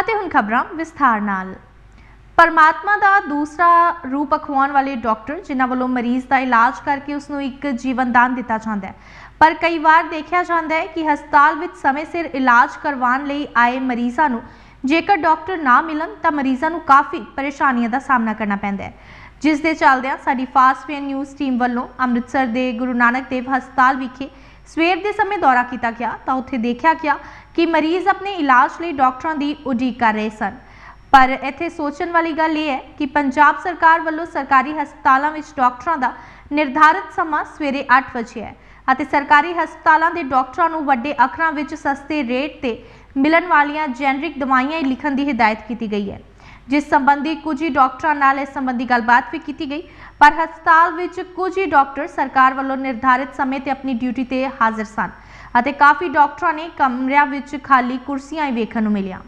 ਅਤੇ ਹੁਣ ਖਬਰਾਂ ਵਿਸਥਾਰ ਨਾਲ। ਪਰਮਾਤਮਾ ਦਾ ਦੂਸਰਾ ਰੂਪ ਅਖਵਾਉਣ ਵਾਲੇ ਡਾਕਟਰ, ਜਿਨ੍ਹਾਂ ਵੱਲੋਂ ਮਰੀਜ਼ ਦਾ ਇਲਾਜ ਕਰਕੇ ਉਸ ਨੂੰ ਇੱਕ ਜੀਵਨ ਦਾਨ ਦਿੱਤਾ ਜਾਂਦਾ ਹੈ। ਪਰ ਕਈ ਵਾਰ ਦੇਖਿਆ ਜਾਂਦਾ ਹੈ ਕਿ ਹਸਪਤਾਲ ਵਿੱਚ ਸਮੇਂ ਸਿਰ ਇਲਾਜ ਕਰਵਾਉਣ ਲਈ ਆਏ ਮਰੀਜ਼ਾਂ ਨੂੰ ਜੇਕਰ ਡਾਕਟਰ ਨਾ ਮਿਲਣ, ਤਾਂ ਮਰੀਜ਼ਾਂ ਨੂੰ ਕਾਫੀ ਪਰੇਸ਼ਾਨੀਆਂ ਦਾ ਸਾਹਮਣਾ ਕਰਨਾ ਪੈਂਦਾ ਹੈ। ਜਿਸ ਦੇ ਚੱਲਦਿਆਂ ਸਾਡੀ ਫਾਸਟ ਵੇ ਨਿਊਜ਼ ਟੀਮ ਵੱਲੋਂ ਅੰਮ੍ਰਿਤਸਰ ਦੇ ਗੁਰੂ ਨਾਨਕ ਦੇਵ ਹਸਪਤਾਲ ਵਿਖੇ ਸਵੇਰ ਦੇ ਸਮੇਂ ਦੌਰਾ ਕੀਤਾ ਗਿਆ ਤਾਂ ਉੱਥੇ ਦੇਖਿਆ ਗਿਆ ਕਿ ਮਰੀਜ਼ ਆਪਣੇ ਇਲਾਜ ਲਈ ਡਾਕਟਰਾਂ ਦੀ ਉਡੀਕ ਕਰ ਰਹੇ ਸਨ। ਪਰ ਇੱਥੇ ਸੋਚਣ ਵਾਲੀ ਗੱਲ ਇਹ ਹੈ ਕਿ ਪੰਜਾਬ ਸਰਕਾਰ ਵੱਲੋਂ ਸਰਕਾਰੀ ਹਸਪਤਾਲਾਂ ਵਿੱਚ ਡਾਕਟਰਾਂ ਦਾ ਨਿਰਧਾਰਿਤ ਸਮਾਂ ਸਵੇਰੇ 8 ਵਜੇ ਹੈ ਅਤੇ ਸਰਕਾਰੀ ਹਸਪਤਾਲਾਂ ਦੇ ਡਾਕਟਰਾਂ ਨੂੰ ਵੱਡੇ ਅੱਖਰਾਂ ਵਿੱਚ ਸਸਤੇ ਰੇਟ ਤੇ ਮਿਲਣ ਵਾਲੀਆਂ ਜੈਨਰਿਕ ਦਵਾਈਆਂ ਹੀ ਲਿਖਣ ਦੀ ਹਦਾਇਤ ਕੀਤੀ ਗਈ ਹੈ। ਜਿਸ ਸੰਬੰਧੀ ਕੁਝ ਹੀ ਡਾਕਟਰਾਂ ਨਾਲ ਇਸ ਸੰਬੰਧੀ ਗੱਲਬਾਤ ਵੀ ਕੀਤੀ ਗਈ। ਪਰ ਹਸਪਤਾਲ ਵਿੱਚ ਕੁਝ ਹੀ ਡਾਕਟਰ ਸਰਕਾਰ ਵੱਲੋਂ ਨਿਰਧਾਰਿਤ ਸਮੇਂ ਤੇ ਆਪਣੀ ਡਿਊਟੀ ਤੇ ਹਾਜ਼ਰ ਸਨ ਅਤੇ ਕਾਫੀ ਡਾਕਟਰਾਂ ਨੇ ਕਮਰਿਆਂ ਵਿੱਚ ਖਾਲੀ ਕੁਰਸੀਆਂ ਹੀ ਵੇਖਣ ਨੂੰ ਮਿਲੀਆਂ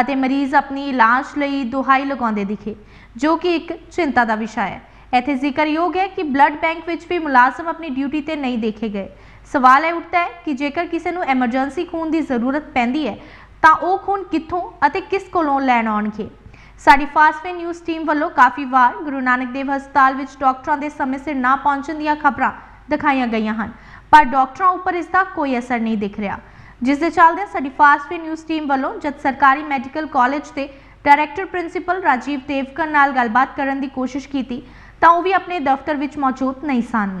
ਅਤੇ ਮਰੀਜ਼ ਆਪਣੀ ਇਲਾਜ ਲਈ ਦੁਹਾਈ ਲਗਾਉਂਦੇ ਦਿਖੇ, ਜੋ ਕਿ ਇੱਕ ਚਿੰਤਾ ਦਾ ਵਿਸ਼ਾ ਹੈ। ਇੱਥੇ ਜ਼ਿਕਰਯੋਗ ਹੈ ਕਿ ਬਲੱਡ ਬੈਂਕ ਵਿੱਚ ਵੀ ਮੁਲਾਜ਼ਮ ਆਪਣੀ ਡਿਊਟੀ ਤੇ ਨਹੀਂ ਦੇਖੇ ਗਏ। ਸਵਾਲ ਇਹ ਉੱਠਦਾ ਹੈ ਕਿ ਜੇਕਰ ਕਿਸੇ ਨੂੰ ਐਮਰਜੈਂਸੀ ਖੂਨ ਦੀ ਜ਼ਰੂਰਤ ਪੈਂਦੀ ਹੈ, ਤਾਂ ਉਹ ਖੂਨ ਕਿੱਥੋਂ ਅਤੇ ਕਿਸ ਕੋਲੋਂ ਲੈਣ ਆਉਣਗੇ? ਸਾਡੀ ਫਾਸਟ ਫਾਸਟਵੇ ਨਿਊਜ਼ ਟੀਮ ਵੱਲੋਂ ਕਾਫੀ ਵਾਰ ਗੁਰੂ ਨਾਨਕ ਦੇਵ ਹਸਪਤਾਲ ਵਿੱਚ ਡਾਕਟਰਾਂ ਦੇ ਸਮੇਂ ਸਿਰ ਨਾ ਪਹੁੰਚਣ ਦੀਆਂ ਖਬਰਾਂ ਦਿਖਾਈਆਂ ਗਈਆਂ ਹਨ, ਪਰ ਡਾਕਟਰਾਂ ਉੱਪਰ ਇਸ ਦਾ ਕੋਈ ਅਸਰ ਨਹੀਂ ਦਿਖ ਰਿਹਾ। ਜਿਸ ਦੇ ਚੱਲਦੇ ਸਾਡੀ ਫਾਸਟ ਫਾਸਟਵੇ ਨਿਊਜ਼ ਟੀਮ ਵੱਲੋਂ ਜਦ ਸਰਕਾਰੀ ਮੈਡੀਕਲ ਕਾਲਜ ਦੇ ਡਾਇਰੈਕਟਰ ਪ੍ਰਿੰਸੀਪਲ ਰਾਜੀਵ ਦੇਵਕਰ ਨਾਲ ਗੱਲਬਾਤ ਕਰਨ ਦੀ ਕੋਸ਼ਿਸ਼ ਕੀਤੀ, ਤਾਂ ਉਹ ਵੀ ਆਪਣੇ ਦਫ਼ਤਰ ਵਿੱਚ ਮੌਜੂਦ ਨਹੀਂ ਸਨ।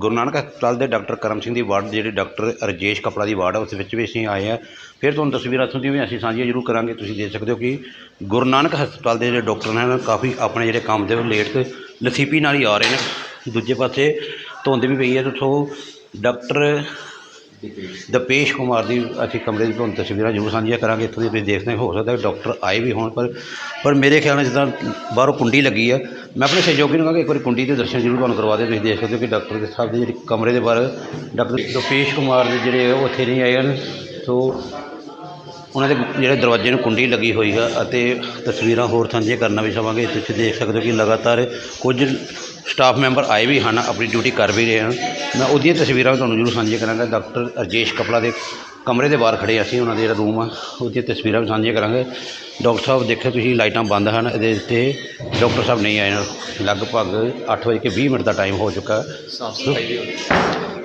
ਗੁਰੂ ਨਾਨਕ ਹਸਪਤਾਲ ਦੇ ਡਾਕਟਰ ਕਰਮ ਸਿੰਘ ਦੀ ਵਾਰਡ ਜਿਹੜੇ ਡਾਕਟਰ ਰਜੇਸ਼ ਕਪੜਾ ਦੀ ਵਾਰਡ ਹੈ ਉਸ ਵਿੱਚ ਵੀ ਅਸੀਂ ਆਏ ਹਾਂ। ਫਿਰ ਤੁਹਾਨੂੰ ਤਸਵੀਰਾਂ ਇੱਥੋਂ ਦੀਆਂ ਵੀ ਅਸੀਂ ਸਾਂਝੀਆਂ ਜ਼ਰੂਰ ਕਰਾਂਗੇ। ਤੁਸੀਂ ਦੇਖ ਸਕਦੇ ਹੋ ਕਿ ਗੁਰੂ ਨਾਨਕ ਹਸਪਤਾਲ ਦੇ ਜਿਹੜੇ ਡਾਕਟਰ ਨੇ, ਕਾਫੀ ਆਪਣੇ ਜਿਹੜੇ ਕੰਮ ਦੇ ਲੇਟ ਲਸੀਪੀ ਨਾਲ ਹੀ ਆ ਰਹੇ ਨੇ। ਦੂਜੇ ਪਾਸੇ ਧੁੰਦ ਵੀ ਪਈ ਹੈ, ਤੇ ਉੱਥੋਂ ਡਾਕਟਰ ਦਪੇਸ਼ ਕੁਮਾਰ ਦੀ ਅਸੀਂ ਕਮਰੇ ਦੀ ਤੁਹਾਨੂੰ ਤਸਵੀਰਾਂ ਜ਼ਰੂਰ ਸਾਂਝੀਆਂ ਕਰਾਂਗੇ। ਇੱਥੋਂ ਦੀ ਤੁਸੀਂ ਦੇਖਦੇ ਹੋ ਸਕਦਾ ਡਾਕਟਰ ਆਏ ਵੀ ਹੋਣ, ਪਰ ਪਰ ਮੇਰੇ ਖਿਆਲ ਨਾਲ ਜਿੱਦਾਂ ਬਾਹਰੋਂ ਕੁੰਡੀ ਲੱਗੀ ਆ ਮੈਂ ਆਪਣੇ ਸਹਿਯੋਗੀ ਨੂੰ ਕਹਾਂਗਾ ਇੱਕ ਵਾਰੀ ਕੁੰਡੀ ਦੇ ਦਰਸ਼ਨ ਜ਼ਰੂਰ ਤੁਹਾਨੂੰ ਕਰਵਾ ਦੇ ਤੁਸੀਂ ਦੇਖ ਸਕਦੇ ਹੋ ਕਿ ਡਾਕਟਰ ਸਾਹਿਬ ਦੇ ਜਿਹੜੀ ਕਮਰੇ ਦੇ ਬਾਹਰ ਡਾਕਟਰ ਦਪੇਸ਼ ਕੁਮਾਰ ਦੇ ਜਿਹੜੇ ਉਹ ਇੱਥੇ ਨਹੀਂ ਆਏ ਹਨ। ਸੋ ਉਹਨਾਂ ਦੇ ਜਿਹੜੇ ਦਰਵਾਜ਼ੇ ਨੂੰ ਕੁੰਡੀ ਲੱਗੀ ਹੋਈ ਹੈ ਅਤੇ ਤਸਵੀਰਾਂ ਹੋਰ ਸਾਂਝੀਆਂ ਕਰਨਾ ਵੀ ਚਾਹਾਂਗੇ। ਤੁਸੀਂ ਦੇਖ ਸਕਦੇ ਹੋ ਕਿ ਲਗਾਤਾਰ ਕੁਝ ਸਟਾਫ ਮੈਂਬਰ ਆਏ ਵੀ ਹਨ, ਆਪਣੀ ਡਿਊਟੀ ਕਰ ਵੀ ਰਹੇ ਹਨ। ਮੈਂ ਉਹਦੀਆਂ ਤਸਵੀਰਾਂ ਤੁਹਾਨੂੰ ਜ਼ਰੂਰ ਸਾਂਝੀਆਂ ਕਰਾਂਗਾ। ਡਾਕਟਰ ਰਜੇਸ਼ ਕਪੜਾ ਦੇ ਕਮਰੇ ਦੇ ਬਾਹਰ ਖੜੇ ਅਸੀਂ ਉਹਨਾਂ ਦੇ ਜਿਹੜਾ ਰੂਮ ਆ ਉਹਦੀਆਂ ਤਸਵੀਰਾਂ ਵੀ ਸਾਂਝੀਆਂ ਕਰਾਂਗੇ। ਡਾਕਟਰ ਸਾਹਿਬ ਦੇਖਿਓ ਤੁਸੀਂ ਲਾਈਟਾਂ ਬੰਦ ਹਨ ਇਹਦੇ ਉੱਤੇ ਡਾਕਟਰ ਸਾਹਿਬ ਨਹੀਂ ਆਏ ਲਗਭਗ 8 ਵਜੇ ਕੇ 20 ਮਿੰਟ ਦਾ ਟਾਈਮ ਹੋ ਚੁੱਕਾ।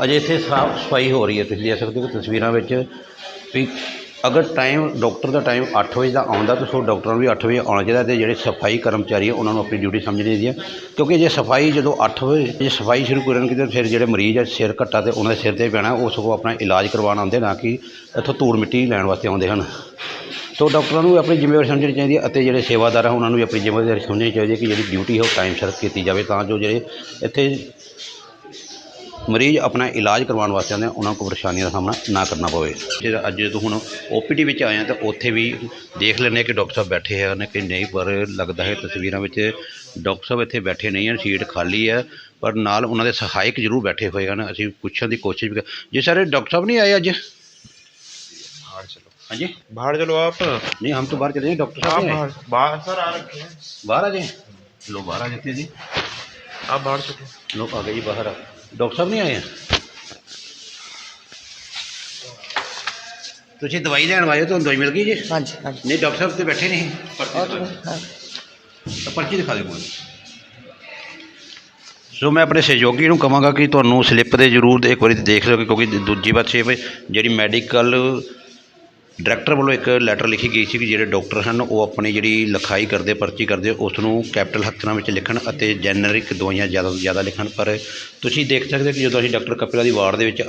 ਅਜੇ ਇੱਥੇ ਸਾਫ਼ ਸਫ਼ਾਈ ਹੋ ਰਹੀ ਹੈ ਤੁਸੀਂ ਦੇਖ ਸਕਦੇ ਹੋ ਤਸਵੀਰਾਂ ਵਿੱਚ ਵੀ ਅਗਰ ਟਾਈਮ, ਡਾਕਟਰ ਦਾ ਟਾਈਮ 8 ਵਜੇ ਦਾ ਆਉਂਦਾ, ਤਾਂ ਸੋ ਡਾਕਟਰਾਂ ਨੂੰ ਵੀ 8 ਵਜੇ ਆਉਣਾ ਚਾਹੀਦਾ ਤੇ ਜਿਹੜੇ ਸਫ਼ਾਈ ਕਰਮਚਾਰੀ ਆ, ਉਹਨਾਂ ਨੂੰ ਆਪਣੀ ਡਿਊਟੀ ਸਮਝਣੀ ਚਾਹੀਦੀ ਹੈ ਕਿਉਂਕਿ ਜੇ ਸਫ਼ਾਈ ਜਦੋਂ 8 ਵਜੇ, ਜੇ ਸਫ਼ਾਈ ਸ਼ੁਰੂ ਕਰਨਗੇ ਤਾਂ ਫਿਰ ਜਿਹੜੇ ਮਰੀਜ਼ ਆ, ਸਿਰ ਘੱਟਾ ਤੇ ਉਹਨਾਂ ਦੇ ਸਿਰ ਤੇ ਪੈਣਾ, ਉਹ ਸਗੋਂ ਆਪਣਾ ਇਲਾਜ ਕਰਵਾਉਣ ਆਉਂਦੇ ਨਾ ਕਿ ਇੱਥੋਂ ਧੂੜ ਮਿੱਟੀ ਲੈਣ ਵਾਸਤੇ ਆਉਂਦੇ ਹਨ। ਸੋ ਡਾਕਟਰਾਂ ਨੂੰ ਵੀ ਆਪਣੀ ਜ਼ਿੰਮੇਵਾਰੀ ਸਮਝਣੀ ਚਾਹੀਦੀ ਹੈ ਅਤੇ ਜਿਹੜੇ ਸੇਵਾਦਾਰ ਆ, ਉਹਨਾਂ ਨੂੰ ਵੀ ਆਪਣੀ ਜ਼ਿੰਮੇਵਾਰੀ ਸਮਝਣੀ ਚਾਹੀਦੀ ਹੈ ਕਿ ਜਿਹੜੀ ਡਿਊਟੀ ਹੈ ਉਹ ਟਾਈਮ ਸਿਰ ਕੀਤੀ ਜਾਵੇ, ਤਾਂ ਜੋ ਜਿਹੜੇ ਇੱਥੇ ਮਰੀਜ਼ ਆਪਣਾ ਇਲਾਜ ਕਰਵਾਉਣ ਵਾਸਤੇ ਆਉਂਦੇ ਆ ਉਹਨਾਂ ਨੂੰ ਕੋਈ ਪਰੇਸ਼ਾਨੀਆਂ ਦਾ ਸਾਹਮਣਾ ਨਾ ਕਰਨਾ ਪਵੇ ਜਿਹੜਾ ਅੱਜ ਜਦੋਂ ਹੁਣ ਓਪੀਡੀ ਵਿੱਚ ਆਏ ਆ ਤਾਂ ਉੱਥੇ ਵੀ ਦੇਖ ਲੈਂਦੇ ਹਾਂ ਕਿ ਡਾਕਟਰ ਸਾਹਿਬ ਬੈਠੇ ਹਨ ਕਿ ਨਹੀਂ ਪਰ ਲੱਗਦਾ ਹੈ ਤਸਵੀਰਾਂ ਵਿੱਚ ਡਾਕਟਰ ਸਾਹਿਬ ਇੱਥੇ ਬੈਠੇ ਨਹੀਂ ਹਨ ਸੀਟ ਖਾਲੀ ਹੈ ਪਰ ਨਾਲ ਉਹਨਾਂ ਦੇ ਸਹਾਇਕ ਜ਼ਰੂਰ ਬੈਠੇ ਹੋਏ ਹਨ ਅਸੀਂ ਪੁੱਛਣ ਦੀ ਕੋਸ਼ਿਸ਼ ਵੀ ਕਰ ਜੀ ਸਰ ਡਾਕਟਰ ਸਾਹਿਬ ਨਹੀਂ ਆਏ ਅੱਜ बाहर चलो ਹਾਂਜੀ बाहर चलो आप नहीं हम तो बाहर चले जाएं डॉक्टर आप साहब नहीं आए। बाहर बाहर सर आ रखे हैं बाहर आ जाए ਲੋ ਬਾਹਰ ਆ ਜਿੱਥੇ ਜੀ आप बाहर चलो ਲੋਕ ਆ ਗਏ ਜੀ ਬਾਹਰ ਡਾਕਟਰ ਸਾਹਿਬ ਨਹੀਂ ਆਏ ਆ? ਤੁਸੀਂ ਦਵਾਈ ਲੈਣ ਆਏ ਹੋ ਤੁਹਾਨੂੰ ਦਵਾਈ ਮਿਲ ਗਈ ਜੀ? ਹਾਂਜੀ ਹਾਂਜੀ। ਨਹੀਂ ਡਾਕਟਰ ਸਾਹਿਬ ਤੇ ਬੈਠੇ ਨਹੀਂ ਪਰਚੀ ਦਿਖਾ ਦਿਓ। ਤਾਂ ਪਰਚੀ ਦਿਖਾ ਦਿਓ ਮੈਨੂੰ ਸੋ ਮੈਂ ਆਪਣੇ ਸਹਿਯੋਗੀ ਨੂੰ ਕਹਾਂਗਾ ਕਿ ਤੁਹਾਨੂੰ ਸਲਿੱਪ ਦੇ ਜ਼ਰੂਰ ਇੱਕ ਵਾਰੀ ਦੇਖ ਲਓ ਕਿਉਂਕਿ ਦੂਜੀ ਪਾਸੇ ਵੀ ਜਿਹੜੀ ਮੈਡੀਕਲ ਡਾਇਰੈਕਟਰ ਵੱਲੋਂ ਇੱਕ ਲੈਟਰ ਲਿਖੀ ਗਈ ਸੀ ਕਿ ਜਿਹੜੇ ਡਾਕਟਰ ਹਨ, ਉਹ ਆਪਣੀ ਜਿਹੜੀ ਲਿਖਾਈ ਕਰਦੇ, ਪਰਚੀ ਕਰਦੇ ਉਸ ਨੂੰ ਕੈਪੀਟਲ ਅੱਖਰਾਂ ਵਿੱਚ ਲਿਖਣ ਅਤੇ ਜੈਨਰਿਕ ਦਵਾਈਆਂ ਜ਼ਿਆਦਾ ਤੋਂ ਜ਼ਿਆਦਾ ਲਿਖਣ। ਪਰ ਤੁਸੀਂ ਦੇਖ ਸਕਦੇ ਹੋ ਕਿ ਜਦੋਂ ਅਸੀਂ ਡਾਕਟਰ ਕਪਿਲਾ ਦੀ ਵਾਰਡ ਦੇ ਵਿੱਚ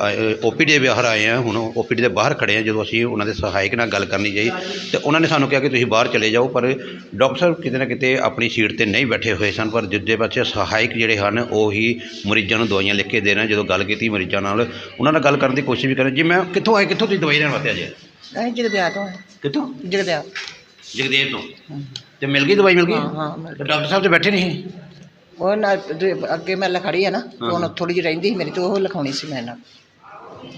ਓਪੀਡੀ ਦੇ ਬਾਹਰ ਆਏ ਹਾਂ, ਹੁਣ ਓਪੀਡੀ ਦੇ ਬਾਹਰ ਖੜੇ ਹਾਂ, ਜਦੋਂ ਅਸੀਂ ਉਹਨਾਂ ਦੇ ਸਹਾਇਕ ਨਾਲ ਗੱਲ ਕਰਨੀ ਚਾਹੀ, ਤੇ ਉਹਨਾਂ ਨੇ ਸਾਨੂੰ ਕਿਹਾ ਕਿ ਤੁਸੀਂ ਬਾਹਰ ਚਲੇ ਜਾਓ, ਪਰ ਡਾਕਟਰ ਸਾਹਿਬ ਕਿਤੇ ਨਾ ਕਿਤੇ ਆਪਣੀ ਸੀਟ ਤੇ ਨਹੀਂ ਬੈਠੇ ਹੋਏ ਸਨ, ਪਰ ਦੂਜੇ ਪਾਸੇ ਸਹਾਇਕ ਜਿਹੜੇ ਹਨ, ਉਹ ਹੀ ਮਰੀਜ਼ਾਂ ਨੂੰ ਦਵਾਈਆਂ ਲਿਖ ਕੇ ਦੇ ਰਹੇ ਜਦੋਂ ਗੱਲ ਕੀਤੀ ਮਰੀਜ਼ਾਂ ਨਾਲ, ਉਹਨਾਂ ਨਾਲ ਗੱਲ ਕਰਨ ਦੀ ਕੋਸ਼ਿਸ਼ ਵੀ ਕਰਾਂ ਜੀ, ਮੈਂ ਕਿੱਥੋਂ ਆਏ, ਕਿੱਥੋਂ ਤੁਸੀਂ ਦਵਾਈ ਲੈਣ ਵਾਸਤੇ ਆਏ? ਅਸੀਂ ਜਗਦਿਆ ਤੋਂ। ਆਏ। ਕਿੱਥੋਂ? ਜਗਦਿਆ। ਜਗਦੇਵ ਤੋਂ। ਤੇ ਮਿਲ ਗਈ ਦਵਾਈ ਮਿਲ ਗਈ? ਹਾਂ ਹਾਂ ਮਿਲ ਤੇ ਡਾਕਟਰ ਸਾਹਿਬ ਤੇ ਬੈਠੇ ਨਹੀਂ ਉਹ ਨਾਲ ਤੇ ਅੱਗੇ ਮੈਂ ਲਿਖੜੀ ਆ ਨਾ ਹੁਣ ਥੋੜੀ ਜਿਹੀ ਰਹਿੰਦੀ ਸੀ ਮੇਰੀ ਤੇ ਉਹ ਲਿਖਾਉਣੀ ਸੀ ਮੈਂ ਨਾਲ।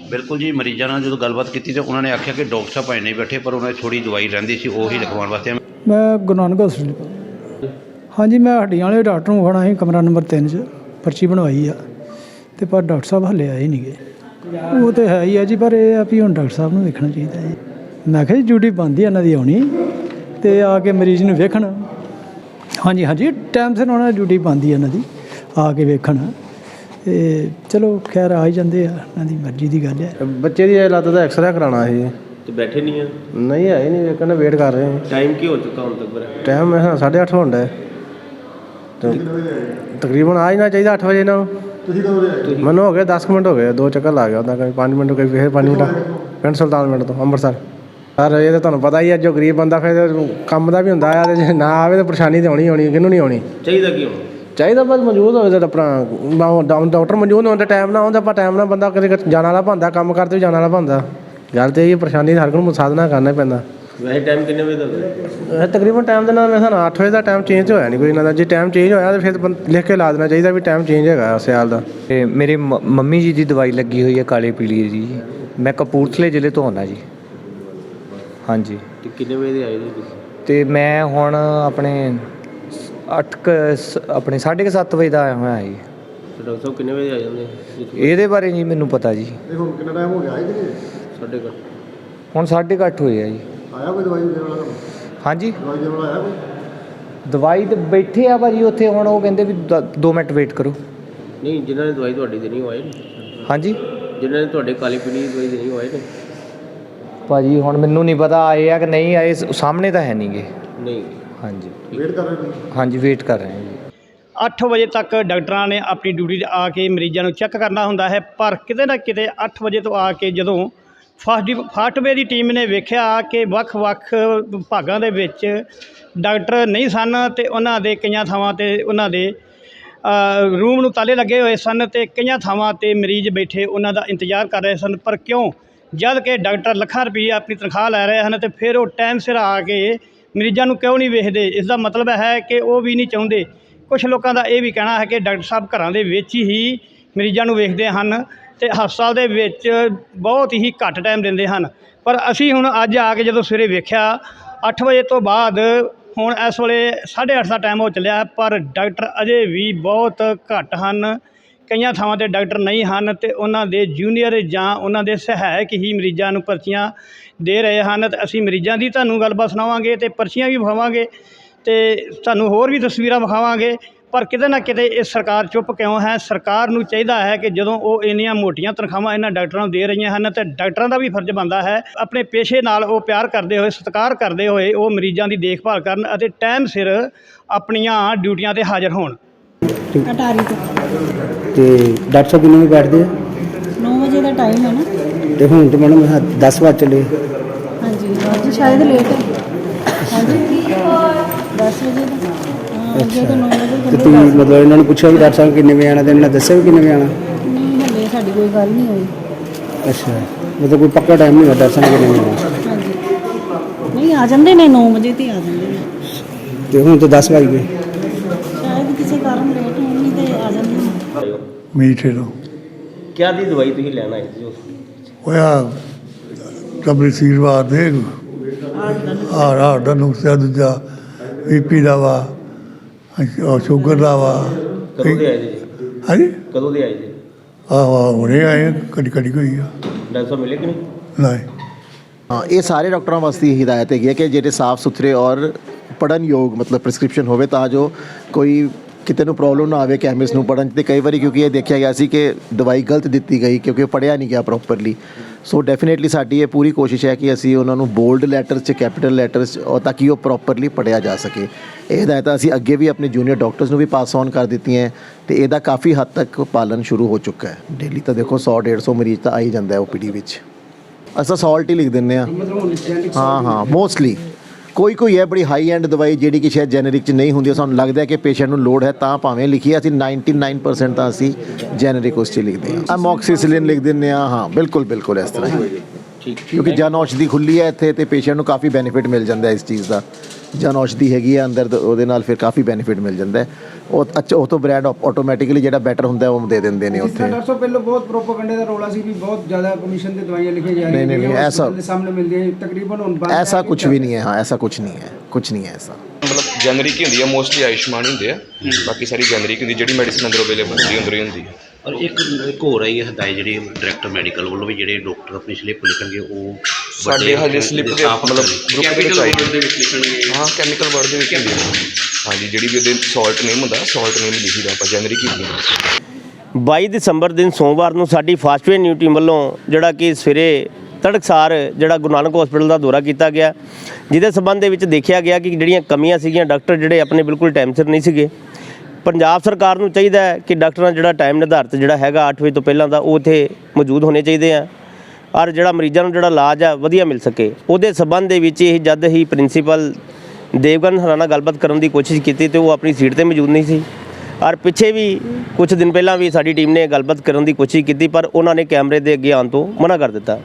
ਬਿਲਕੁਲ ਜੀ ਮਰੀਜ਼ਾਂ ਨਾਲ ਜਦੋਂ ਗੱਲਬਾਤ ਕੀਤੀ ਤੇ ਉਹਨਾਂ ਨੇ ਆਖਿਆ ਕਿ ਡਾਕਟਰ ਸਾਹਿਬ ਭਾਈ ਨਹੀਂ ਬੈਠੇ ਪਰ ਉਹਨਾਂ ਦੀ ਥੋੜੀ ਦਵਾਈ ਰਹਿੰਦੀ ਸੀ ਉਹ ਹੀ। ਲਿਖਵਾਉਣ ਵਾਸਤੇ। ਮੈਂ ਗੁਰੂ ਨਾਨਕ ਹਸਪੀਟਲ ਤੋਂ। ਹਾਂਜੀ ਮੈਂ ਹੱਡੀਆਂ ਵਾਲੇ ਡਾਕਟਰ ਨੂੰ ਵਿਖਾਉਣਾ ਸੀ ਕਮਰਾ ਨੰਬਰ 3 'ਚ ਪਰਚੀ ਬਣਵਾਈ ਆ। ਤੇ ਪਰ ਡਾਕਟਰ ਸਾਹਿਬ ਹੱਲੇ ਆਏ ਨਹੀਂਗੇ ਉਹ ਤੇ ਹੈ ਹੀ ਆ ਜੀ ਪਰ ਇਹ ਆ ਵੀ ਹੁਣ ਡਾਕਟਰ ਸਾਹਿਬ ਨੂੰ ਵੇਖਣਾ ਚਾਹੀਦਾ ਜੀ। ਮੈਂ ਕਿਹਾ ਜੀ ਡਿਊਟੀ ਬੰਦ ਹੀ ਇਹਨਾਂ ਦੀ ਆਉਣੀ ਤੇ ਆ ਕੇ ਮਰੀਜ਼ ਨੂੰ ਵੇਖਣ। ਹਾਂਜੀ ਹਾਂਜੀ ਟਾਈਮ ਸਿਰ ਉਹਨਾਂ ਦੀ ਡਿਊਟੀ ਬੰਦ ਹੀ ਇਹਨਾਂ ਦੀ ਆ ਕੇ ਵੇਖਣ। ਤੇ ਚਲੋ ਖੈਰ ਆ ਹੀ ਜਾਂਦੇ ਆ ਇਹਨਾਂ ਦੀ ਮਰਜ਼ੀ ਦੀ ਗੱਲ ਹੈ। ਬੱਚੇ ਦੀ ਲੱਤ ਦਾ ਐਕਸਰੇ ਕਰਾਉਣਾ ਸੀ। ਤੇ ਬੈਠੇ ਨਹੀਂ ਆ? ਨਹੀਂ ਹੈ ਹੀ ਨਹੀਂ ਕਹਿੰਦੇ ਵੇਟ ਕਰ ਰਹੇ ਹਾਂ ਟਾਈਮ ਕੀ ਹੋ ਚੁੱਕਾ ਹੁਣ ਤੱਕ ਮੇਰਾ ਟਾਈਮ ਮੈਂ 8:30 ਹੋਣ ਦਾ ਤਕਰੀਬਨ ਆ ਹੀ ਨਾ ਚਾਹੀਦਾ 8 ਵਜੇ ਨਾ। ਤੁਸੀਂ ਕਦੋਂ ਮੈਨੂੰ ਹੋ ਗਏ 10 ਮਿੰਟ ਹੋ ਗਏ ਦੋ ਚੱਕਰ ਲਾ ਗਿਆ ਉਹਦਾ ਕੋਈ 5 ਮਿੰਟ ਕੋਈ ਫਿਰ 5 ਮਿੰਟ। ਪਿੰਡ ਸੁਲਤਾਨ ਮਿੰਟ ਤੋਂ ਅੰਮ੍ਰਿਤਸਰ। ਸਰ ਇਹ ਤਾਂ ਤੁਹਾਨੂੰ ਪਤਾ ਹੀ ਹੈ ਜੋ ਗਰੀਬ ਬੰਦਾ ਫਿਰ ਕੰਮ ਦਾ ਵੀ ਹੁੰਦਾ ਆ ਤੇ ਜੇ ਨਾ ਆਵੇ ਤਾਂ ਪਰੇਸ਼ਾਨੀ ਤਾਂ ਆਉਣੀ ਆਉਣੀ ਕਿਹਨੂੰ ਨਹੀਂ ਆਉਣੀ ਚਾਹੀਦਾ ਕੀ ਹੁਣ? ਚਾਹੀਦਾ ਬਸ ਮੌਜੂਦ ਹੋਵੇ ਤਾਂ ਆਪਣਾ ਡਾ- ਡਾ- ਡਾਕਟਰ ਮੌਜੂਦ ਹੋਣ ਤੇ ਟਾਈਮ ਨਾ ਹੁੰਦਾ ਆਪਾਂ ਟਾਈਮ ਨਾਲ ਬੰਦਾ ਕਦੇ ਕਦੇ ਜਾਣ ਵਾਲਾ ਬੰਦਾ ਕੰਮ ਕਰਦੇ ਵੀ ਜਾਣ ਵਾਲਾ ਬੰਦਾ ਗੱਲ ਤੇ ਇਹ ਪਰੇਸ਼ਾਨੀ ਹਰ ਕੋਈ ਨੂੰ ਸਾਧਨਾ ਕਰਨਾ ਹੀ ਪੈਂਦਾ। ਵੈਸੇ ਟਾਈਮ ਕਿੰਨੇ ਵਜੇ ਤੱਕ ਹੈ? ਇਹ ਤਕਰੀਬਨ ਟਾਈਮ ਦੇ ਨਾਲ ਮੈਂ ਸਾਨੂੰ 8 ਵਜੇ ਦਾ ਟਾਈਮ ਚੇਂਜ ਹੋਇਆ ਨਹੀਂ ਕੋਈ ਇਹਨਾਂ ਦਾ ਜੇ ਟਾਈਮ ਚੇਂਜ ਹੋਇਆ ਤਾਂ ਫਿਰ ਬੰ- ਲਿਖ ਕੇ ਲਾ ਦੇਣਾ ਚਾਹੀਦਾ ਵੀ ਟਾਈਮ ਚੇਂਜ ਹੈਗਾ ਸਿਆਲ ਦਾ। ਤੇ ਮੇਰੇ ਮ- ਮੰਮੀ ਜੀ ਦੀ ਦਵਾਈ ਲੱਗੀ ਹੋਈ ਹੈ ਕਾਲੇ ਪੀਲੀ ਦੀ ਜੀ। ਮੈਂ ਕਪੂਰਥਲੇ ਜ਼ਿਲ੍ਹੇ ਤੋਂ ਆਉਂਦਾ ਜੀ। ਹਾਂਜੀ। ਤੇ ਕਿੰਨੇ ਵਜੇ ਦੇ ਆਏ ਜੀ ਤੁਸੀਂ? ਤੇ ਮੈਂ ਹੁਣ ਆਪਣੇ 8 ਆਪਣੇ 7:30 ਵਜੇ ਦਾ ਆਇਆ ਹੋਇਆ ਜੀ। ਤੇ ਡਾਕਟਰ ਸਾਹਿਬ ਕਿੰਨੇ ਵਜੇ ਆ ਜਾਂਦੇ ਇਹਦੇ ਬਾਰੇ ਜੀ ਮੈਨੂੰ ਪਤਾ ਜੀ। ਸਾਡੇ ਕੋਲ ਹੁਣ 8:30 ਹੋਏ ਆ ਜੀ। ਆਇਆ ਕੋਈ ਦਵਾਈ ਦੇਣ ਵਾਲਾ? ਹਾਂਜੀ। ਦਵਾਈ ਤੇ ਬੈਠੇ ਆ ਭਾਜੀ ਉੱਥੇ ਹੁਣ ਉਹ ਕਹਿੰਦੇ ਵੀ 2 ਮਿੰਟ ਵੇਟ ਕਰੋ। ਨਹੀਂ ਜਿਨ੍ਹਾਂ ਨੇ ਦਵਾਈ ਤੁਹਾਡੀ ਦੇਣੀ ਉਹ ਆਏ ਨੇ। ਹਾਂਜੀ। ਜਿਨ੍ਹਾਂ ਨੇ ਤੁਹਾਡੇ ਕਾਲੀ ਪੀਲੀ ਦੀ ਦਵਾਈ ਦੇਣੀ ਉਹ ਆਏ ਨੇ। ਭਾਜੀ ਹੁਣ ਮੈਨੂੰ ਨਹੀਂ ਪਤਾ ਆਏ ਆ ਕਿ ਨਹੀਂ ਆਏ ਸਾਹਮਣੇ ਤਾਂ ਹੈ ਨਹੀਂਗੇ ਨਹੀਂ। ਹਾਂਜੀ। ਵੇਟ ਕਰ ਰਹੇ ਹਾਂਜੀ ਵੇਟ ਕਰ ਰਹੇ ਹਾਂ ਜੀ 8 ਵਜੇ ਤੱਕ ਡਾਕਟਰਾਂ ਨੇ ਆਪਣੀ ਡਿਊਟੀ 'ਤੇ ਆ ਕੇ ਮਰੀਜ਼ਾਂ ਨੂੰ ਚੈੱਕ ਕਰਨਾ ਹੁੰਦਾ ਹੈ ਪਰ ਕਿਤੇ ਨਾ ਕਿਤੇ 8 ਵਜੇ ਤੋਂ ਆ ਕੇ ਜਦੋਂ ਫਾਸਟ ਫਾਸਟਵੇ ਦੀ ਟੀਮ ਨੇ ਵੇਖਿਆ ਕਿ ਵੱਖ-ਵੱਖ ਭਾਗਾਂ ਦੇ ਵਿੱਚ ਡਾਕਟਰ ਨਹੀਂ ਸਨ ਤੇ ਉਹਨਾਂ ਦੇ ਕਈਆਂ ਥਾਵਾਂ ਤੇ ਉਹਨਾਂ ਦੇ ਰੂਮ ਨੂੰ ਤਾਲੇ ਲੱਗੇ ਹੋਏ ਸਨ ਤੇ ਕਈਆਂ ਥਾਵਾਂ ਤੇ ਮਰੀਜ਼ ਬੈਠੇ ਉਹਨਾਂ ਦਾ ਇੰਤਜ਼ਾਰ ਕਰ ਰਹੇ ਸਨ। ਪਰ ਕਿਉਂ? ਜਦ ਕਿ ਡਾਕਟਰ ਲੱਖਾਂ ਰੁਪਏ ਆਪਣੀ ਤਨਖਾਹ ਲੈ ਰਹੇ ਹਨ ਤੇ ਫਿਰ ਉਹ ਟਾਈਮ ਸਿਰ ਆ ਕੇ ਮਰੀਜ਼ਾਂ ਨੂੰ ਕਿਉਂ ਨਹੀਂ ਵੇਖਦੇ? ਇਸ ਦਾ ਮਤਲਬ ਹੈ ਕਿ ਉਹ ਵੀ ਨਹੀਂ ਚਾਹੁੰਦੇ। ਕੁਝ ਲੋਕਾਂ ਦਾ ਇਹ ਵੀ ਕਹਿਣਾ ਹੈ ਕਿ ਡਾਕਟਰ ਸਾਹਿਬ ਘਰਾਂ ਦੇ ਵਿੱਚ ਹੀ ਮਰੀਜ਼ਾਂ ਨੂੰ ਵੇਖਦੇ ਹਨ। ਤੇ ਹਸਪਤਾਲ ਦੇ ਵਿੱਚ ਬਹੁਤ ਹੀ ਘੱਟ ਟਾਈਮ ਦਿੰਦੇ ਹਨ। ਪਰ ਅਸੀਂ ਹੁਣ ਅੱਜ ਆ ਕੇ ਜਦੋਂ ਸਵੇਰੇ ਵੇਖਿਆ 8 ਵਜੇ ਤੋਂ ਬਾਅਦ ਹੁਣ ਇਸ ਵੇਲੇ 8:30 ਦਾ ਟਾਈਮ ਹੋ ਚੱਲਿਆ, ਪਰ ਡਾਕਟਰ ਅਜੇ ਵੀ ਬਹੁਤ ਘੱਟ ਹਨ। ਕਈਆਂ ਥਾਵਾਂ ਤੇ ਡਾਕਟਰ ਨਹੀਂ ਹਨ ਤੇ ਉਹਨਾਂ ਦੇ ਜੂਨੀਅਰ ਜਾਂ ਉਹਨਾਂ ਦੇ ਸਹਾਇਕ ਹੀ ਮਰੀਜ਼ਾਂ ਨੂੰ ਪਰਚੀਆਂ ਦੇ ਰਹੇ ਹਨ। ਤੇ ਅਸੀਂ ਮਰੀਜ਼ਾਂ ਦੀ ਤੁਹਾਨੂੰ ਗੱਲਬਾਤ ਸੁਣਾਵਾਂਗੇ ਤੇ ਪਰਚੀਆਂ ਵੀ ਵਿਖਾਵਾਂਗੇ ਤੇ ਤੁਹਾਨੂੰ ਹੋਰ ਵੀ ਤਸਵੀਰਾਂ ਵਿਖਾਵਾਂਗੇ। ਪਰ ਕਿਤੇ ਨਾ ਕਿਤੇ ਇਹ ਸਰਕਾਰ ਚੁੱਪ ਕਿਉਂ ਹੈ? ਸਰਕਾਰ ਨੂੰ ਚਾਹੀਦਾ ਹੈ ਕਿ ਜਦੋਂ ਉਹ ਇੰਨੀਆਂ ਮੋਟੀਆਂ ਤਨਖਾਹਾਂ ਇਹਨਾਂ ਡਾਕਟਰਾਂ ਨੂੰ ਦੇ ਰਹੀਆਂ ਹਨ ਤੇ ਡਾਕਟਰਾਂ ਦਾ ਵੀ ਫਰਜ਼ ਬਣਦਾ ਹੈ। ਆਪਣੇ ਪੇਸ਼ੇ ਨਾਲ ਉਹ ਪਿਆਰ ਕਰਦੇ ਹੋਏ ਸਤਿਕਾਰ ਕਰਦੇ ਹੋਏ ਉਹ ਮਰੀਜ਼ਾਂ ਦੀ ਦੇਖਭਾਲ ਕਰਨ ਅਤੇ ਟਾਈਮ ਸਿਰ ਆਪਣੀਆਂ ਡਿਊਟੀਆਂ ਤੇ ਹਾਜ਼ਰ ਹੋਣ। ਅਟਾਰੀ ਤੋਂ। ਤੇ ਡਾਕਟਰ ਸਾਹਿਬ ਕਿੰਨੇ ਵਜੇ ਬੈਠਦੇ 9 ਵਜੇ ਦਾ ਟਾਈਮ ਹੈ ਨਾ। ਤੇ ਹੁਣ ਤੇ ਮੈਡਮ 10 ਵਜੇ ਚੱਲੇ। ਹਾਂਜੀ ਅੱਜ ਸ਼ਾਇਦ ਲੇਟ ਹੈ। ਹਾਂਜੀ। 10 ਵਜੇ ਦਾ ਹਾਂ ਅੱਗੇ ਤਾਂ 9 ਵਜੇ ਤੁਸੀਂ ਮਤਲਬ ਇਹਨਾਂ ਨੂੰ ਪੁੱਛਿਆ ਵੀ ਡਾਕਟਰ ਸਾਹਿਬ ਕਿੰਨੇ ਵਜੇ ਆਣਾ ਤੇ ਇਹਨਾਂ ਨੇ ਦੱਸਿਆ ਵੀ ਕਿੰਨੇ ਵਜੇ ਆਣਾ? ਨਹੀਂ ਹਲੇ ਸਾਡੀ ਕੋਈ ਗੱਲ ਨਹੀਂ ਹੋਈ। ਅੱਛਾ। ਮਤਲਬ ਕੋਈ ਪੱਕਾ ਟਾਈਮ ਨਹੀਂ ਹੁੰਦਾ ਡਾਕਟਰ ਸਾਹਿਬ ਨੇ ਕਿੰਨੇ ਵਜੇ ਆਉਣਾ। ਹਾਂਜੀ। ਨਹੀਂ ਆ ਜਾਂਦੇ ਨੇ 9 ਵਜੇ ਤੇ ਆ ਜਾਂਦੇ ਨੇ। ਤੇ ਹੁਣ ਤੇ 10 ਵਜ ਗਏ। ਸ਼ਾਇਦ ਕਿਸੇ ਕਾਰਨ ਲੇਟ ਹੋਣ ਨਹੀਂ ਤੇ ਆ ਜਾਂਦੇ ਨੇ। ਮੀਠੇ ਤੋਂ। ਕਿਆ ਦੀ ਦਵਾਈ ਤੁਸੀਂ ਲੈਣ ਆਏ ਸੀ ਉਸ? ਹੋਇਆ ਕਬਰੀ ਸੀਰਵਾਰ ਦੇ। ਹਾਰ ਹਾਰ ਦਾ ਨੁਕਸਾ ਦੂਜਾ ਬੀਪੀ ਦਾ ਵਾ। ਅੱਛਾ, ਸ਼ੂਗਰ ਦਾ ਵਾ। ਕਦੋਂ ਦੇ ਆਏ ਜੀ? ਹਾਂਜੀ? ਕਦੋਂ ਦੇ ਆਏ ਜੀ? ਆਹ ਆਹ ਹੁਣੇ ਆਏ ਕਦੀ ਕਦੀ ਕੋਈ ਆ। ਡਾਕਟਰ ਸਾਹਿਬ ਮਿਲੇ ਕਿ ਨਹੀਂ? ਨਹੀਂ। ਹਾਂ ਇਹ ਸਾਰੇ ਡਾਕਟਰਾਂ ਵਾਸਤੇ ਇਹ ਹਦਾਇਤ ਹੈਗੀ ਹੈ ਕਿ ਜਿਹੜੇ ਸਾਫ਼ ਸੁਥਰੇ ਔਰ ਪੜਨ ਯੋਗ ਮਤਲਬ ਪ੍ਰਿਸਕ੍ਰਿਪਸ਼ਨ ਹੋਵੇ ਤਾਂ ਜੋ ਕੋਈ ਕਿਤੇ ਨੂੰ ਪ੍ਰੋਬਲਮ ਨਾ ਆਵੇ ਕੈਮਿਸਟ ਨੂੰ ਪੜਨ ਤੇ ਕਈ ਵਾਰੀ ਕਿਉਂਕਿ ਇਹ ਦੇਖਿਆ ਗਿਆ ਸੀ ਕਿ ਦਵਾਈ ਗਲਤ ਦਿੱਤੀ ਗਈ ਕਿਉਂਕਿ ਪੜਿਆ ਨਹੀਂ ਗਿਆ ਪ੍ਰੋਪਰਲੀ ਸੋ ਡੈਫੀਨਿਟਲੀ ਸਾਡੀ ਇਹ ਪੂਰੀ ਕੋਸ਼ਿਸ਼ ਹੈ ਕਿ ਅਸੀਂ ਉਹਨਾਂ ਨੂੰ ਬੋਲਡ ਲੈਟਰਸ 'ਚ ਕੈਪੀਟਲ ਲੈਟਰਸ 'ਚ ਔਰ ਤਾਂ ਕਿ ਉਹ ਪ੍ਰੋਪਰਲੀ ਪੜਿਆ ਜਾ ਸਕੇ। ਇਹ ਹਦਾਇਤਾਂ ਅਸੀਂ ਅੱਗੇ ਵੀ ਆਪਣੇ ਜੂਨੀਅਰ ਡਾਕਟਰਸ ਨੂੰ ਵੀ ਪਾਸ ਔਨ ਕਰ ਦਿੱਤੀਆਂ ਤੇ ਇਹਦਾ ਕਾਫੀ ਹੱਦ ਤੱਕ ਪਾਲਣ ਸ਼ੁਰੂ ਹੋ ਚੁੱਕਾ ਹੈ। ਡੇਲੀ ਤਾਂ ਦੇਖੋ 100 150 ਮਰੀਜ਼ ਤਾਂ ਆ ਹੀ ਜਾਂਦਾ ਹੈ ਓਪੀਡੀ ਵਿੱਚ। ਅਸਾਂ ਸਾਲਟ ਹੀ ਲਿਖ ਦਿੰਨੇ ਆ ਹਾਂ ਹਾਂ ਮੋਸਟਲੀ ਕੋਈ ਕੋਈ ਹੈ ਬੜੀ ਹਾਈ ਐਂਡ ਦਵਾਈ ਜਿਹੜੀ ਕਿ ਸ਼ਾਇਦ ਜੈਨਰਿਕ ਚ ਨਹੀਂ ਹੁੰਦੀ ਸਾਨੂੰ ਲੱਗਦਾ ਹੈ ਕਿ ਪੇਸ਼ੈਂਟ ਨੂੰ ਲੋੜ ਹੈ ਤਾਂ ਭਾਵੇਂ ਲਿਖੀ ਅਸੀਂ 99% ਤਾਂ ਅਸੀਂ ਜੈਨਰਿਕ ਉਸ ਚ ਲਿਖਦੇ ਹਾਂ। ਅਮੋਕਸੀਸਿਲਿਨ ਲਿਖ ਦਿੰਨੇ ਆ ਹਾਂ ਬਿਲਕੁਲ ਬਿਲਕੁਲ ਇਸ ਤਰ੍ਹਾਂ ਹੀ। ਕਿਉਂਕਿ ਜਨ ਔਸ਼ਧੀ ਖੁੱਲੀ ਹੈ ਇੱਥੇ ਤੇ ਪੇਸ਼ੈਂਟ ਨੂੰ ਕਾਫੀ ਬੈਨੀਫਿਟ ਮਿਲ ਜਾਂਦਾ ਹੈ ਇਸ ਚੀਜ਼ ਦਾ। ਜਨ ਔਸ਼ਧੀ ਹੈਗੀ ਹੈ ਅੰਦਰ ਉਹਦੇ ਨਾਲ ਫਿਰ ਕਾਫੀ ਬੈਨੀਫਿਟ ਮਿਲ ਜਾਂਦਾ ਹੈ। ਉਹ ਅੱਛਾ ਉਹ ਤੋਂ ਬ੍ਰਾਂਡ ਆਟੋਮੈਟਿਕਲੀ ਜਿਹੜਾ ਬੈਟਰ ਹੁੰਦਾ ਹੈ ਉਹ ਦੇ ਦਿੰਦੇ ਨੇ ਉੱਥੇ। ਡਾਕਟਰ ਸਾਹਿਬ ਪਹਿਲਾਂ ਬਹੁਤ ਪ੍ਰੋਪਾਗੈਂਡਾ ਦਾ ਰੋਲਾ ਸੀ ਵੀ ਬਹੁਤ ਜ਼ਿਆਦਾ ਕਮਿਸ਼ਨ ਤੇ ਦਵਾਈਆਂ ਲਿਖੀਆਂ ਜਾ ਨਹੀਂ, ਨਹੀਂ, ਨਹੀਂ, ਐਸਾ- ਦੇ ਸਾਹਮਣੇ ਮਿਲਦੀਆਂ ਤਕਰੀਬਨ ਹੁਣ ਬੰਦ ਐਸਾ ਕੁਝ ਵੀ ਨਹੀਂ ਹੈ ਹਾਂ ਐਸਾ ਕੁਝ ਨਹੀਂ ਹੈ ਕੁਝ ਨਹੀਂ ਹੈ ਐਸਾ। ਮਤਲਬ ਜਨਰਿਕ ਹੀ ਹੁੰਦੀ ਆ ਮੋਸਟਲੀ ਆਯੁਸ਼ਮਾਨ ਹੀ ਹੁੰਦੇ ਆ। ਬਾਕੀ ਸਾਰੀ ਜਨਰਿਕ ਹੁੰਦੀ ਜਿਹੜੀ ਮੈਡੀਸਨ ਅੰਦਰੋਂ ਅਵੇਲੇਬਲ ਹੁੰਦੀ ਅੰਦਰੋਂ ਹੀ ਹੁੰਦੀ ਆ ਔਰ ਇੱਕ ਇੱਕ ਹੋਰ ਆਈ ਹੈ ਹਦਾਇਤ ਜਿਹੜੀ ਡਾਇਰੈਕਟਰ ਮੈਡੀਕਲ ਵੱਲੋਂ ਵੀ ਜਿਹੜੇ ਡਾਕਟਰ ਆਪਣੀ ਸਲਿੱਪ ਲਿਖਣਗੇ ਉਹ ਸਾਡੇ ਹਜੇ ਸਲਿੱਪ ਦੇ ਮਤਲਬ ਲਿਖਣਗੇ। ਗਰੁੱਪ ਦੇ ਵਿੱਚ ਆਈ ਹਾਂ ਕੈਮੀਕਲ ਵਰਡ ਦੇ ਵਿੱਚ ਹੁੰਦੀ ਆ ਹਾਂਜੀ ਜਿਹੜੀ ਵੀ ਉਹਦੇ ਸਾਲਟ ਨੇਮ ਹੁੰਦਾ ਸਾਲਟ ਨੇਮ ਲਿਖੀਦਾ ਆਪਾਂ ਜਨਰਿਕ ਹੀ ਹੁੰਦੀ ਆ 22 ਦਸੰਬਰ ਦਿਨ ਸੋਮਵਾਰ ਨੂੰ ਸਾਡੀ ਫਾਸਟਵੇ ਨਿਊ ਟੀਮ ਵੱਲੋਂ ਜਿਹੜਾ ਕਿ ਸਵੇਰੇ ਤੜਕਸਾਰ ਜਿਹੜਾ ਗੁਰੂ ਨਾਨਕ ਹਸਪੀਟਲ ਦਾ ਦੌਰਾ ਕੀਤਾ ਗਿਆ ਜਿਹਦੇ ਸਬੰਧ ਦੇ ਵਿੱਚ ਦੇਖਿਆ ਗਿਆ ਕਿ ਜਿਹੜੀਆਂ ਕਮੀਆਂ ਸੀਗੀਆਂ ਡਾਕਟਰ ਜਿਹੜੇ ਆਪਣੇ ਬਿਲਕੁਲ ਟਾਈਮ ਸਿਰ ਨਹੀਂ ਸੀਗੇ। ਪੰਜਾਬ ਸਰਕਾਰ ਨੂੰ ਚਾਹੀਦਾ ਹੈ ਕਿ ਡਾਕਟਰਾਂ ਜਿਹੜਾ ਟਾਈਮ ਨਿਰਧਾਰਤ ਜਿਹੜਾ ਹੈਗਾ 8 ਵਜੇ ਤੋਂ ਪਹਿਲਾਂ ਦਾ, ਉਹ ਇੱਥੇ ਮੌਜੂਦ ਹੋਣੇ ਚਾਹੀਦੇ ਆ। ਔਰ ਜਿਹੜਾ ਮਰੀਜ਼ਾਂ ਨੂੰ ਜਿਹੜਾ ਇਲਾਜ ਆ, ਵਧੀਆ ਮਿਲ ਸਕੇ। ਉਹਦੇ ਸਬੰਧ ਦੇ ਵਿੱਚ ਇਹ ਜਦ ਹੀ ਪ੍ਰਿੰਸੀਪਲ ਦੇਵਗਨ ਹਰਾਂ ਨਾਲ ਗੱਲਬਾਤ ਕਰਨ ਦੀ ਕੋਸ਼ਿਸ਼ ਕੀਤੀ ਤੇ ਉਹ ਆਪਣੀ ਸੀਟ ਤੇ ਮੌਜੂਦ ਨਹੀਂ ਸੀ। ਔਰ ਪਿੱਛੇ ਵੀ ਕੁਝ ਦਿਨ ਪਹਿਲਾਂ ਵੀ ਸਾਡੀ ਟੀਮ ਨੇ ਗੱਲਬਾਤ ਕਰਨ ਦੀ ਕੋਸ਼ਿਸ਼ ਕੀਤੀ, ਪਰ ਉਹਨਾਂ ਨੇ ਕੈਮਰੇ ਦੇ ਅੱਗੇ ਆਉਣ ਤੋਂ ਮਨਾ ਕਰ ਦਿੱਤਾ।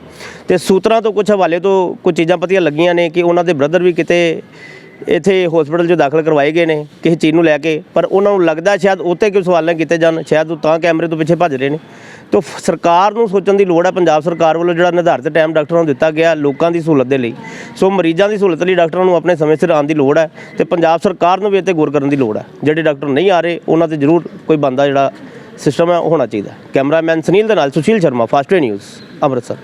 ਤੇ ਸੂਤਰਾਂ ਤੋਂ ਕੁਝ ਹਵਾਲੇ ਤੋਂ ਕੁਝ ਚੀਜ਼ਾਂ ਪਤੀਆਂ ਲੱਗੀਆਂ ਨੇ ਕਿ ਉਹਨਾਂ ਦੇ ਬ੍ਰਦਰ ਵੀ ਕਿਤੇ ਇੱਥੇ ਹਸਪੀਟਲ 'ਚ ਦਾਖਲ ਕਰਵਾਏ ਗਏ ਨੇ, ਕਿਸੇ ਚੀਜ਼ ਨੂੰ ਲੈ ਕੇ, ਪਰ ਉਹਨਾਂ ਨੂੰ ਲੱਗਦਾ ਸ਼ਾਇਦ ਉੱਤੇ ਕੋਈ ਸਵਾਲ ਨਾ ਕੀਤੇ ਜਾਣ, ਸ਼ਾਇਦ ਉਹ ਤਾਂ ਕੈਮਰੇ ਤੋਂ ਪਿੱਛੇ ਭੱਜ ਰਹੇ ਨੇ। ਤਾਂ ਸਰਕਾਰ ਨੂੰ ਸੋਚਣ ਦੀ ਲੋੜ ਹੈ ਪੰਜਾਬ ਸਰਕਾਰ ਵੱਲੋਂ ਜਿਹੜਾ ਨਿਰਧਾਰਿਤ ਟਾਈਮ ਡਾਕਟਰਾਂ ਨੂੰ ਦਿੱਤਾ ਗਿਆ, ਲੋਕਾਂ ਦੀ ਸਹੂਲਤ ਦੇ ਲਈ। ਸੋ ਮਰੀਜ਼ਾਂ ਦੀ ਸਹੂਲਤ ਲਈ ਡਾਕਟਰਾਂ ਨੂੰ ਆਪਣੇ ਸਮੇਂ ਸਿਰ ਆਉਣ ਦੀ ਲੋੜ ਹੈ ਤੇ ਪੰਜਾਬ ਸਰਕਾਰ ਨੂੰ ਵੀ ਇੱਥੇ ਗੌਰ ਕਰਨ ਦੀ ਲੋੜ ਹੈ ਜਿਹੜੇ ਡਾਕਟਰ ਨਹੀਂ ਆ ਰਹੇ, ਉਹਨਾਂ ਤੇ ਜ਼ਰੂਰ ਕੋਈ ਬੰਦਾ ਜਿਹੜਾ ਸਿਸਟਮ ਹੈ ਉਹ ਹੋਣਾ ਚਾਹੀਦਾ। ਕੈਮਰਾਮੈਨ ਸੁਨੀਲ ਦੇ ਨਾਲ ਸੁਸ਼ੀਲ ਸ਼ਰਮਾ ਫਾਸਟਵੇ ਨਿਊਜ਼ ਅੰਮ੍ਰਿਤਸਰ।